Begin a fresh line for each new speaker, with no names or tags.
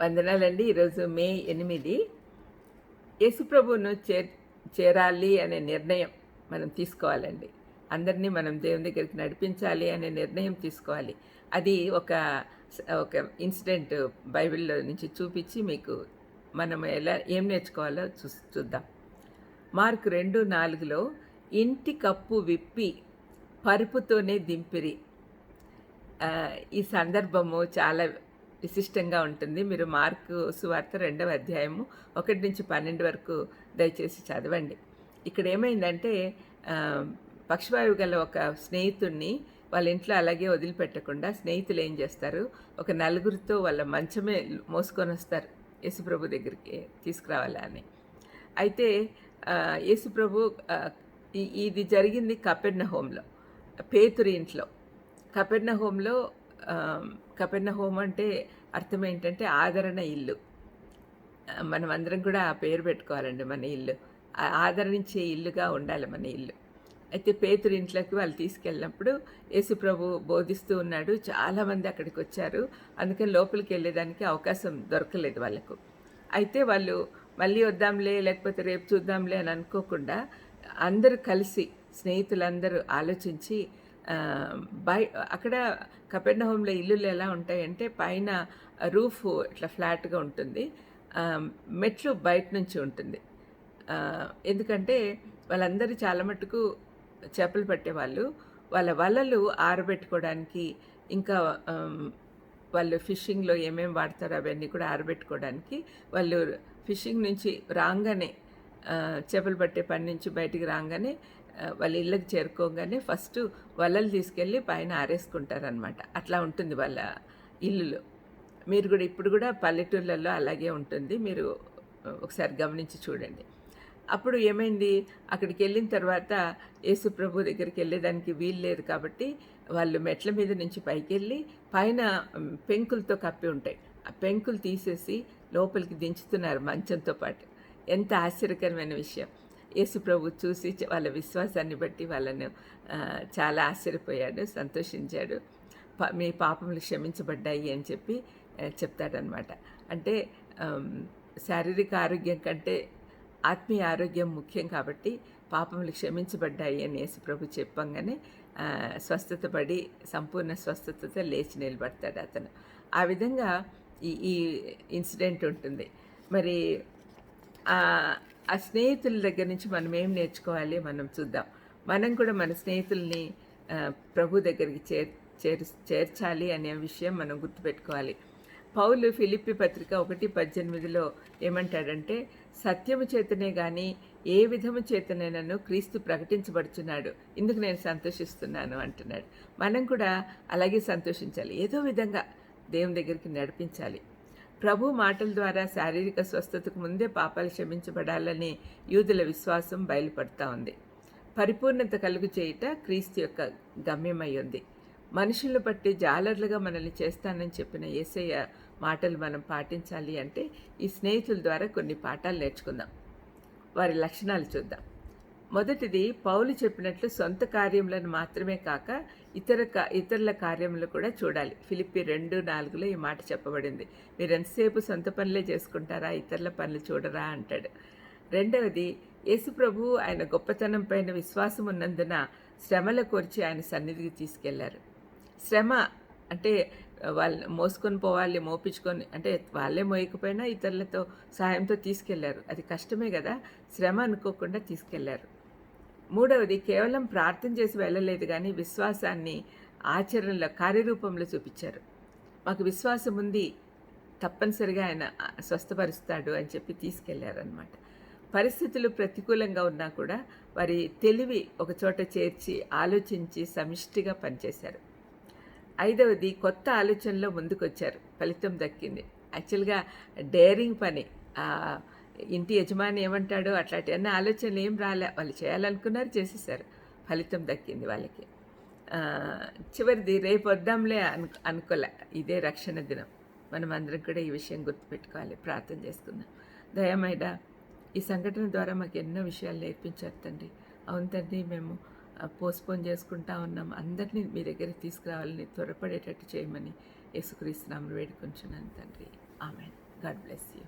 వందనాలండి. ఈరోజు మే ఎనిమిది. యేసుప్రభువును చే చేరాలి అనే నిర్ణయం మనం తీసుకోవాలండి. అందరినీ మనం దేవుని దగ్గరికి నడిపించాలి అనే నిర్ణయం తీసుకోవాలి. అది ఒక ఒక ఇన్సిడెంట్ బైబిల్లో నుంచి చూపించి మీకు మనం ఎలా ఏం నేర్చుకోవాలో చూ చూద్దాం. మార్క్ రెండు నాలుగులో ఇంటి కప్పు విప్పి పరుపుతోనే దింపిరి. ఈ సందర్భము చాలా విశిష్టంగా ఉంటుంది. మీరు మార్కు సువార్త రెండవ అధ్యాయము ఒకటి నుంచి పన్నెండు వరకు దయచేసి చదవండి. ఇక్కడ ఏమైందంటే పక్షవాయువు గల ఒక స్నేహితుడిని వాళ్ళ ఇంట్లో అలాగే వదిలిపెట్టకుండా స్నేహితులు ఏం చేస్తారు? ఒక నలుగురితో వాళ్ళ మంచమే మోసుకొని వస్తారు యేసుప్రభు దగ్గరికి తీసుకురావాలా అని. అయితే యేసుప్రభు ఇది జరిగింది కపెర్ణ హోంలో పేతురి ఇంట్లో. కపెర్ణ హోంలో కపెన్న హోమ్ అంటే అర్థం ఏంటంటే ఆదరణ ఇల్లు. మనం అందరం కూడా ఆ పేరు పెట్టుకోవాలండి మన ఇల్లు. ఆదరణించే ఇల్లుగా ఉండాలి మన ఇల్లు. అయితే పేతురు ఇంట్లోకి వాళ్ళు తీసుకెళ్ళినప్పుడు యేసుప్రభు బోధిస్తూ ఉన్నాడు. చాలామంది అక్కడికి వచ్చారు. అందుకని లోపలికి వెళ్ళేదానికి అవకాశం దొరకలేదు వాళ్ళకు. అయితే వాళ్ళు మళ్ళీ వద్దాంలే లేకపోతే రేపు చూద్దాంలే అని అనుకోకుండా అందరూ కలిసి స్నేహితులందరూ ఆలోచించి బై అక్కడ కపెర్ణ హోమ్లో ఇల్లులు ఎలా ఉంటాయంటే పైన రూఫ్ ఇట్లా ఫ్లాట్గా ఉంటుంది. మెట్లు బయట నుంచి ఉంటుంది. ఎందుకంటే వాళ్ళందరూ చాలా మటుకు చేపలు పట్టేవాళ్ళు. వాళ్ళ వలలు ఆరబెట్టుకోవడానికి ఇంకా వాళ్ళు ఫిషింగ్లో ఏమేమి వాడతారో అవన్నీ కూడా ఆరబెట్టుకోవడానికి వాళ్ళు ఫిషింగ్ నుంచి రాగానే చేపలు పట్టే పని నుంచి బయటికి రాగానే వాళ్ళ ఇళ్ళకి చేరుకోగానే ఫస్ట్ వలలు తీసుకెళ్ళి పైన ఆరేసుకుంటారనమాట అట్లా ఉంటుంది వాళ్ళ ఇల్లులో. మీరు కూడా ఇప్పుడు కూడా పల్లెటూర్లలో అలాగే ఉంటుంది. మీరు ఒకసారి గమనించి చూడండి. అప్పుడు ఏమైంది? అక్కడికి వెళ్ళిన తర్వాత యేసుప్రభు దగ్గరికి వెళ్ళేదానికి వీలు లేదు కాబట్టి వాళ్ళు మెట్ల మీద నుంచి పైకి వెళ్ళి పైన పెంకులతో కప్పి ఉంటాయి. ఆ పెంకులు తీసేసి లోపలికి దించుతున్నారు మంచంతో పాటు. ఎంత ఆశ్చర్యకరమైన విషయం. యేసుప్రభు చూసి వాళ్ళ విశ్వాసాన్ని బట్టి వాళ్ళను చాలా ఆశ్చర్యపోయాడు సంతోషించాడు. ప- మీ పాపములు క్షమించబడ్డాయి అని చెప్పి చెప్తాడనమాట అంటే శారీరక ఆరోగ్యం కంటే ఆత్మీయ ఆరోగ్యం ముఖ్యం కాబట్టి పాపములు క్షమించబడ్డాయి అని యేసుప్రభు చెప్పంగానే స్వస్థత పడి సంపూర్ణ స్వస్థతతో లేచి నిలబడతాడు అతను. ఆ విధంగా ఈ ఈ ఇన్సిడెంట్ ఉంటుంది. మరి ఆ స్నేహితుల దగ్గర నుంచి మనం ఏం నేర్చుకోవాలి మనం చూద్దాం. మనం కూడా మన స్నేహితుల్ని ప్రభు దగ్గరికి చేర్ చేర్ చేర్చాలి అనే విషయం మనం గుర్తుపెట్టుకోవాలి. పౌలు ఫిలిప్పి పత్రిక ఒకటి పద్దెనిమిదిలో ఏమంటాడంటే సత్యము చేతనే కానీ ఏ విధము చేతనైనాను క్రీస్తు ప్రకటించబడుచున్నాడు. ఇందుకు నేను సంతోషిస్తున్నాను అంటున్నాడు. మనం కూడా అలాగే సంతోషించాలి. ఏదో విధంగా దేవుని దగ్గరికి నడిపించాలి. ప్రభు మాటల ద్వారా శారీరక స్వస్థతకు ముందే పాపాలు క్షమించబడాలనే యూదుల విశ్వాసం బయలుపడతా ఉంది. పరిపూర్ణత కలుగు చేయుట క్రీస్తు యొక్క గమ్యమై ఉంది. మనుషులు బట్టి జాలర్లుగా మనల్ని చేస్తానని చెప్పిన యేసయ్య మాటలు మనం పాటించాలి అంటే ఈ స్నేహితుల ద్వారా కొన్ని పాఠాలు నేర్చుకుందాం. వారి లక్షణాలు చూద్దాం. మొదటిది పౌలు చెప్పినట్లు సొంత కార్యములను మాత్రమే కాక ఇతర ఇతరుల కార్యములు కూడా చూడాలి. ఫిలిప్పి రెండు నాలుగులో ఈ మాట చెప్పబడింది. మీరు ఎంతసేపు సొంత పనులే చేసుకుంటారా ఇతరుల పనులు చూడరా అంటాడు. రెండవది యేసు ప్రభు ఆయన గొప్పతనం పైన విశ్వాసం ఉన్నందున శ్రమల కోర్చి ఆయన సన్నిధికి తీసుకెళ్ళారు. శ్రమ అంటే వాళ్ళు మోసుకొని పోవాలి మోపించుకొని అంటే వాళ్ళే మోయకపోయినా ఇతరులతో సాయంతో తీసుకెళ్ళారు. అది కష్టమే కదా. శ్రమ అనుకోకుండా తీసుకెళ్ళారు. మూడవది కేవలం ప్రార్థన చేసి వెళ్ళలేదు కానీ విశ్వాసాన్ని ఆచరణలో కార్యరూపంలో చూపించారు. మాకు విశ్వాసం ఉంది తప్పనిసరిగా ఆయన స్వస్థపరుస్తాడు అని చెప్పి తీసుకెళ్ళారనమాట పరిస్థితులు ప్రతికూలంగా ఉన్నా కూడా వారి తెలివి ఒక చోట చేర్చి ఆలోచించి సమిష్టిగా పనిచేశారు. ఐదవది కొత్త ఆలోచనలో ముందుకొచ్చారు. ఫలితం దక్కింది. యాక్చువల్గా డేరింగ్ పని ఇంటి యజమాని ఏమంటాడు అట్లాంటి అన్న ఆలోచనలు ఏం రాలే. వాళ్ళు చేయాలనుకున్నారు చేసేసారు ఫలితం దక్కింది వాళ్ళకి. చివరిది రేపు వద్దాంలే అను అనుకోలే. ఇదే రక్షణ దినం. మనం అందరం కూడా ఈ విషయం గుర్తుపెట్టుకోవాలి. ప్రార్థన చేసుకుందాం. దయమైడా ఈ సంఘటన ద్వారా మాకు ఎన్నో విషయాలు నేర్పించారు తండ్రి. అవును తండ్రి మేము పోస్ట్పోన్ చేసుకుంటా ఉన్నాం. అందరినీ మీ దగ్గర తీసుకురావాలని త్వరపడేటట్టు చేయమని యేసుక్రీస్తు నామమున వేడుకొంచున్నాను తండ్రి. ఆమె గాడ్ బ్లెస్ యూ.